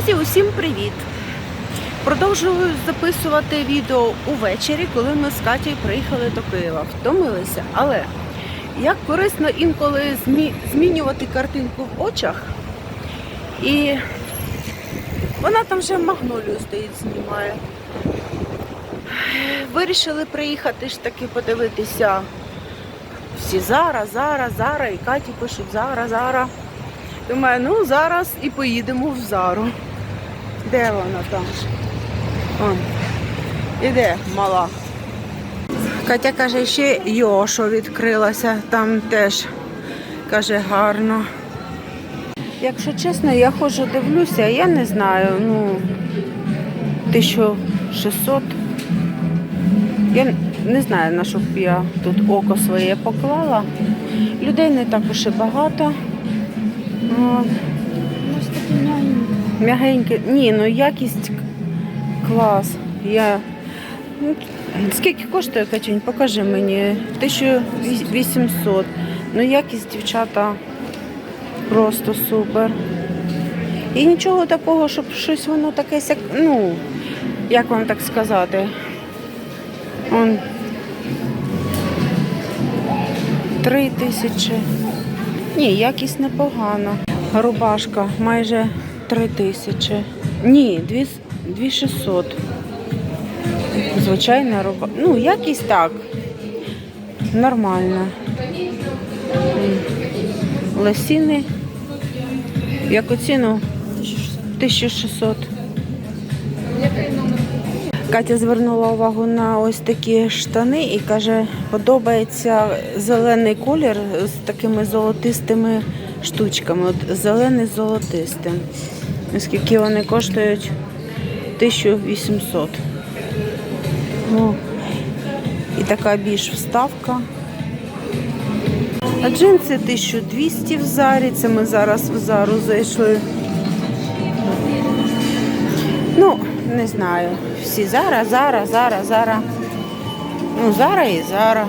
Друзі, усім привіт! Продовжую записувати відео увечері, коли ми з Катєю приїхали до Києва. Втомилися, але як корисно інколи змінювати картинку в очах. І вона там вже магнолію стоїть, знімає. Вирішили приїхати ж таки подивитися. Всі Зара, Зара, Зара, і Каті пишуть Зара, Зара. Думаю, ну зараз і поїдемо в Зару. Де вона там? Он. Іде мала. Катя каже, ще Йошо відкрилася, там теж каже гарно. Якщо чесно, я ходжу дивлюся, я не знаю, ну 1600. Я не знаю, на що б я тут око своє поклала. Людей не так уж і багато. От. М'ягеньке. Ні, ну якість клас. Я... ну, Скільки коштує, Катюнь? Покажи мені. 1800. Ну, якість дівчата просто супер. І нічого такого, щоб щось воно таке, ну, як вам так сказати. Он. Три тисячі. Ні, якість непогана. Рубашка майже три тисячі. Ні, дві, дві 600. Звичайна рубашка. Ну, якість так. Нормальна. М. Лосіни. Яку ціну? 1600. Катя звернула увагу на ось такі штани і каже, подобається зелений колір з такими золотистими штучками. От зелений з золотистим. Оскільки вони коштують 1800. Ну, і така більш вставка. А джинси 1200 в зарі. Це ми зараз в зару зайшли. Ну, не знаю. Всі зара, зара, зара, зара. Ну, зара і зара.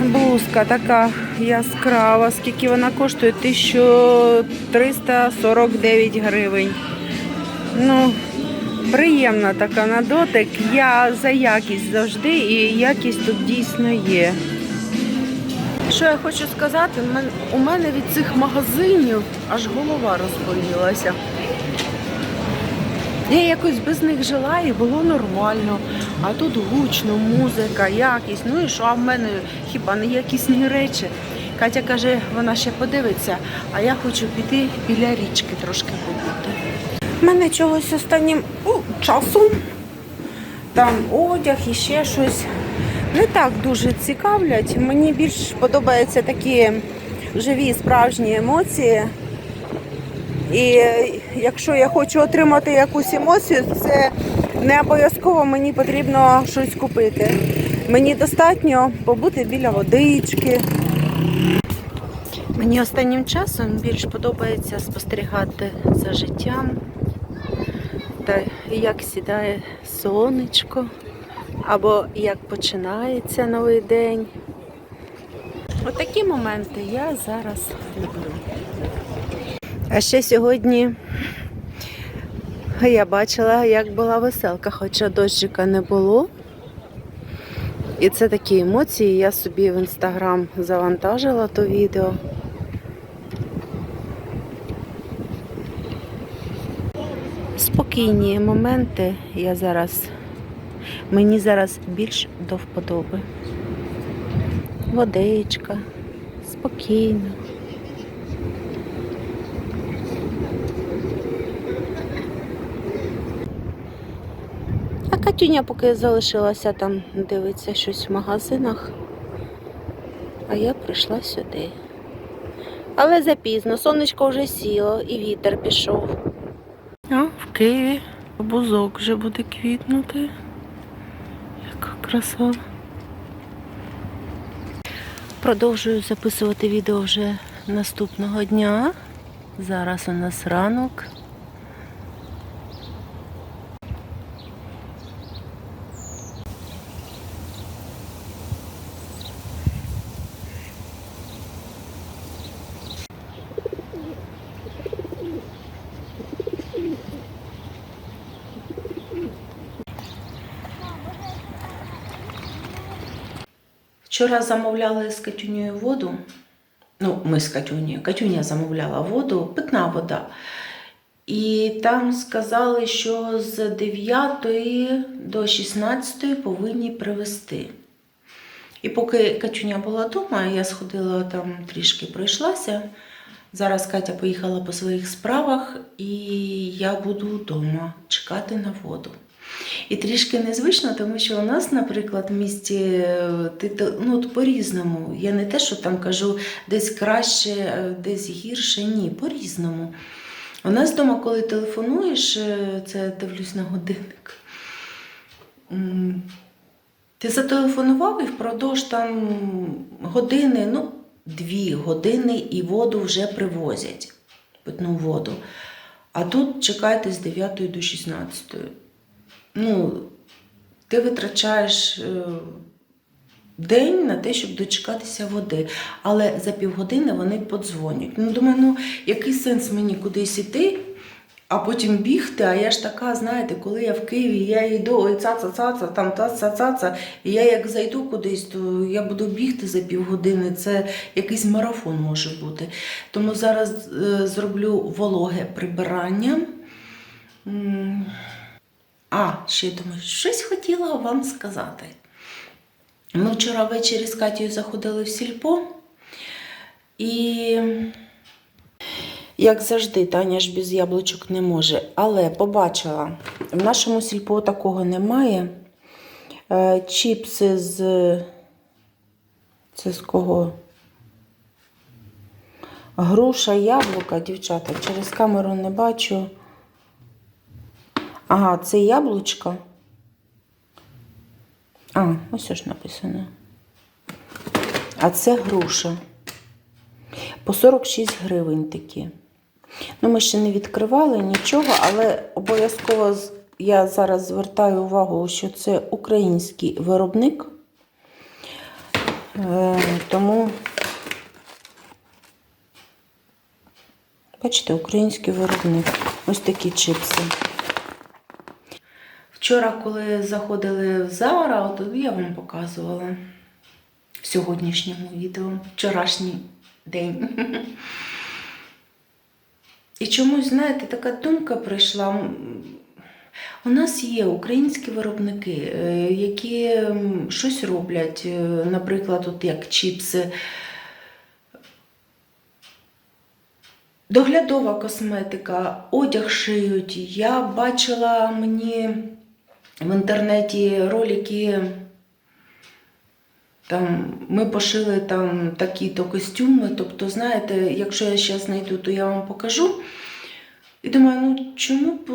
Блузка така яскрава. Скільки вона коштує? 1349 гривень. Ну, приємна така на дотик. Я за якість завжди, і якість тут дійсно є. Що я хочу сказати, у мене від цих магазинів аж голова розболілася. Я якось без них жила і було нормально. А тут гучно, музика, якість. Ну і що, а в мене хіба не якісні речі. Катя каже, вона ще подивиться, а я хочу піти біля річки трошки побути. У Мене чогось останнім у, часом. Там одяг і ще щось. Не так дуже цікавлять. Мені більш подобаються такі живі справжні емоції. І якщо я хочу отримати якусь емоцію, це не обов'язково мені потрібно щось купити. Мені достатньо побути біля водички. Мені останнім часом більш подобається спостерігати за життям та як сідає сонечко, або як починається новий день. Отакі моменти я зараз люблю. А ще сьогодні я бачила, як була веселка, хоча дощика не було. І це такі емоції. Я собі в інстаграм завантажила то відео. Спокійні моменти я зараз. Мені зараз більш до вподоби. Водичка, спокійно. А Катюня поки залишилася там, дивиться щось в магазинах. А я прийшла сюди. Але запізно, сонечко вже сіло і вітер пішов. А, в Києві бузок вже буде квітнути. Яка краса. Продовжую записувати відео вже наступного дня. Зараз у нас ранок. Вчора замовляли з Катюнею воду. Ну, ми з Катюнею. Катюня замовляла воду, питна вода. І там сказали, що з 9 до 16 повинні привезти. І поки Катюня була вдома, я сходила там трішки пройшлася. Зараз Катя поїхала по своїх справах, і я буду вдома чекати на воду. І трішки незвично, тому що у нас, наприклад, в місті е, ну, по-різному. Я не те, що там кажу десь краще, е, десь гірше. Ні, по-різному. У нас вдома, коли телефонуєш, е, це дивлюсь на годинник. Ти зателефонував і впродовж там години, ну, дві години і воду вже привозять, питну воду. А тут чекайте з 9 до 16. Ну, ти витрачаєш е, день на те, щоб дочекатися води. Але за півгодини вони подзвонять. Ну, думаю, ну який сенс мені кудись іти, а потім бігти. А я ж така, знаєте, коли я в Києві, я йду, ой, цаца, цаца, там цаца, цаца, і я як зайду кудись, то я буду бігти за півгодини. Це якийсь марафон може бути. Тому зараз е, зроблю вологе прибирання. А, ще думаю, щось хотіла вам сказати. Ми вчора ввечері з Катєю заходили в сільпо, і, як завжди, Таня ж без яблучок не може. Але побачила, в нашому сільпо такого немає. Е, Чіпси з. Це з кого? Груша, яблука, дівчата, через камеру не бачу. Ага, це яблучко. А, ось ж написано. А це груша. По 46 гривень такі. Ну, ми ще не відкривали нічого, але обов'язково я зараз звертаю увагу, що це український виробник. Е, тому, бачите, український виробник. Ось такі чипси. Вчора, коли заходили в Зара, от я вам показувала в сьогоднішньому відео, вчорашній день. І чомусь, знаєте, така думка прийшла. У нас є українські виробники, е, які щось роблять, е, наприклад, от як чіпси. Доглядова косметика, одяг шиють. Я бачила мені в інтернеті ролики. Там ми пошили там такі-то костюми. Тобто, знаєте, якщо я зараз знайду, то я вам покажу. І думаю, ну чому б,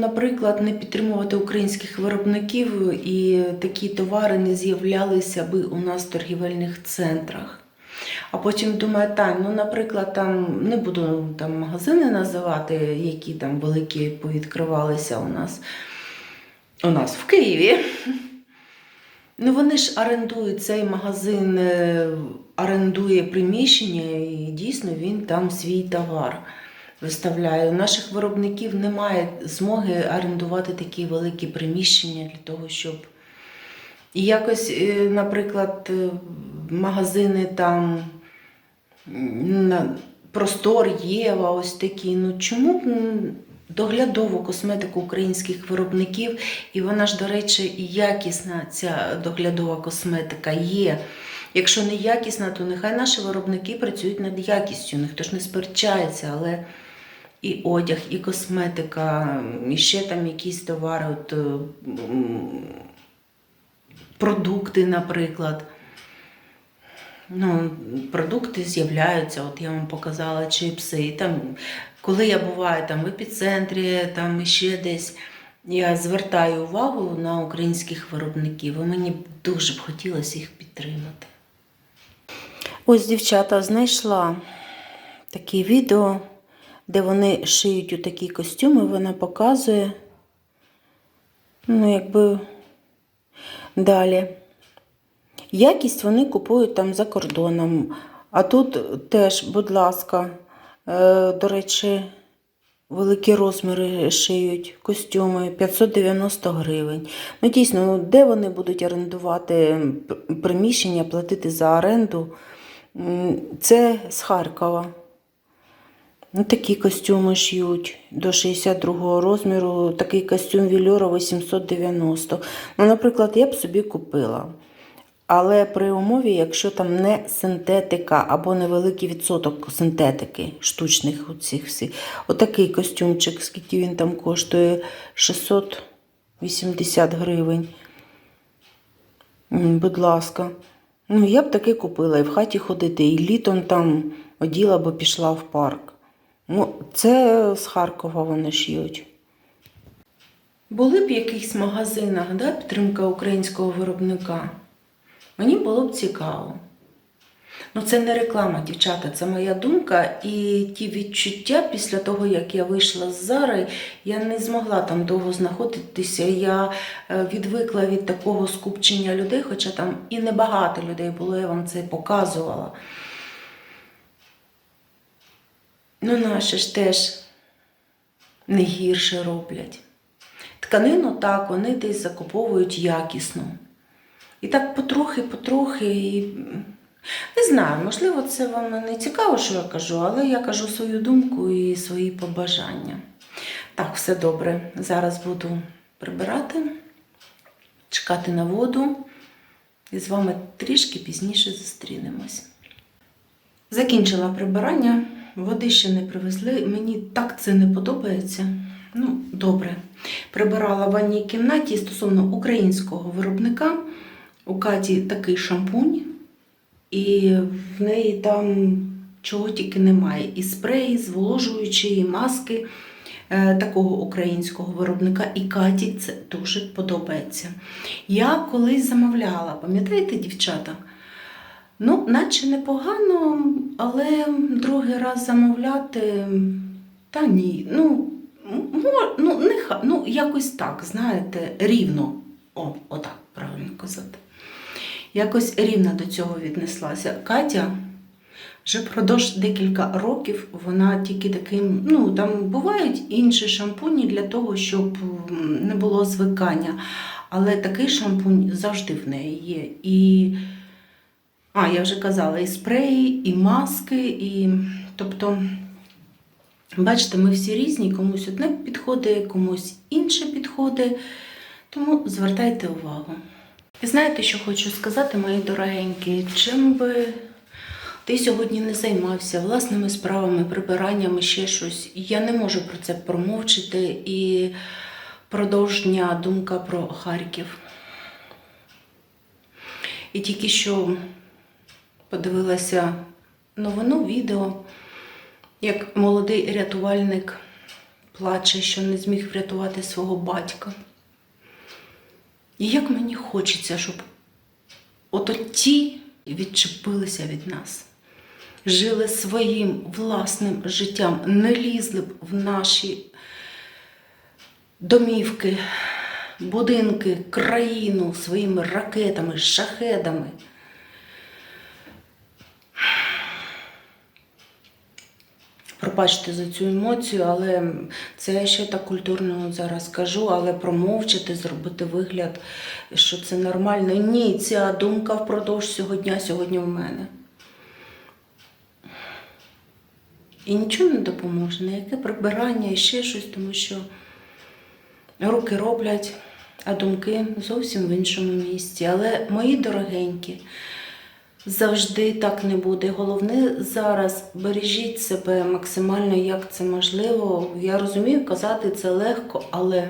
наприклад, не підтримувати українських виробників і такі товари не з'являлися би у нас в торгівельних центрах. А потім думаю, Тань, ну, наприклад, там не буду там магазини називати, які там великі повідкривалися у нас, у нас в Києві. Ну, вони ж орендують цей магазин, е, орендує приміщення, і дійсно він там свій товар виставляє. У наших виробників немає змоги орендувати такі великі приміщення для того, щоб. І якось, е, наприклад, е, магазини там Простор, Єва, ось такі. Ну чому доглядову косметику українських виробників, і вона ж, до речі, і якісна ця доглядова косметика є. Якщо не якісна, то нехай наші виробники працюють над якістю, ніхто ж не сперечається, але і одяг, і косметика, і ще там якісь товари, от, е, продукти, наприклад. Ну, продукти з'являються, от я вам показала чипси. І там, коли я буваю там в епіцентрі, там ще десь, я звертаю увагу на українських виробників, і мені дуже б хотілося їх підтримати. Ось дівчата знайшла такі відео, де вони шиють у такі костюми, вона показує. Ну, якби далі. Якість вони купують там за кордоном. А тут теж, будь ласка, до речі, великі розміри шиють, костюми 590 гривень. Ну, дійсно, ну, де вони будуть орендувати приміщення, платити за оренду? Це з Харкова. Ну, такі костюми шьють до 62 розміру. Такий костюм вільора 890. Ну, наприклад, я б собі купила. Але при умові, якщо там не синтетика або невеликий відсоток синтетики, штучних оцих всіх. Отакий костюмчик, скільки він там коштує 680 гривень. Будь ласка. Ну, я б таке купила і в хаті ходити, і літом там оділа б пішла в парк. Ну, це з Харкова вони шиють. Були б якихось магазинах, да, підтримка українського виробника. Мені було б цікаво. Ну, це не реклама, дівчата, це моя думка. І ті відчуття після того, як я вийшла з Зари, я не змогла там довго знаходитися. Я е, відвикла від такого скупчення людей, хоча там і небагато людей було, я вам це показувала. Ну, наші ж теж не гірше роблять. Тканину так, вони десь закуповують якісно. І так потрохи-потрохи. І... Не знаю, можливо, це вам не цікаво, що я кажу, але я кажу свою думку і свої побажання. Так, все добре. Зараз буду прибирати, чекати на воду. І з вами трішки пізніше зустрінемось. Закінчила прибирання, води ще не привезли. Мені так це не подобається. Ну, добре. Прибирала в ванній кімнаті стосовно українського виробника. У Каті такий шампунь, і в неї там чого тільки немає. І спреї, зволожуючі, і маски е, такого українського виробника. І Каті це дуже подобається. Я колись замовляла, пам'ятаєте, дівчата? Ну, наче непогано, але другий раз замовляти, та ні. Ну, ну, не, ну якось так, знаєте, рівно. О, отак правильно казати. Якось рівно до цього віднеслася. Катя вже впродовж декілька років вона тільки таким, ну там бувають інші шампуні для того, щоб не було звикання. Але такий шампунь завжди в неї є. І а, я вже казала, і спреї, і маски, і тобто, бачите, ми всі різні, комусь одне підходить, комусь інше підходить. Тому звертайте увагу. І знаєте, що хочу сказати, мої дорогенькі, чим би ти сьогодні не займався власними справами, прибираннями, ще щось. Я не можу про це промовчити і продовження думка про Харків. І тільки що подивилася новину відео, як молодий рятувальник плаче, що не зміг врятувати свого батька. І як мені хочеться, щоб ото ті відчепилися від нас, жили своїм власним життям, не лізли б в наші домівки, будинки, країну своїми ракетами, шахедами. Пробачте за цю емоцію, але це я ще так культурно зараз кажу, але промовчати, зробити вигляд, що це нормально. Ні, ця думка впродовж цього дня сьогодні в мене. І нічого не допоможе, ніяке прибирання і ще щось, тому що руки роблять, а думки зовсім в іншому місці. Але мої дорогенькі, завжди так не буде. Головне зараз бережіть себе максимально, як це можливо. Я розумію, казати це легко, але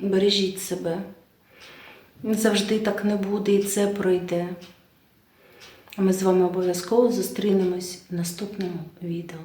бережіть себе. Завжди так не буде і це пройде. А ми з вами обов'язково зустрінемось в наступному відео.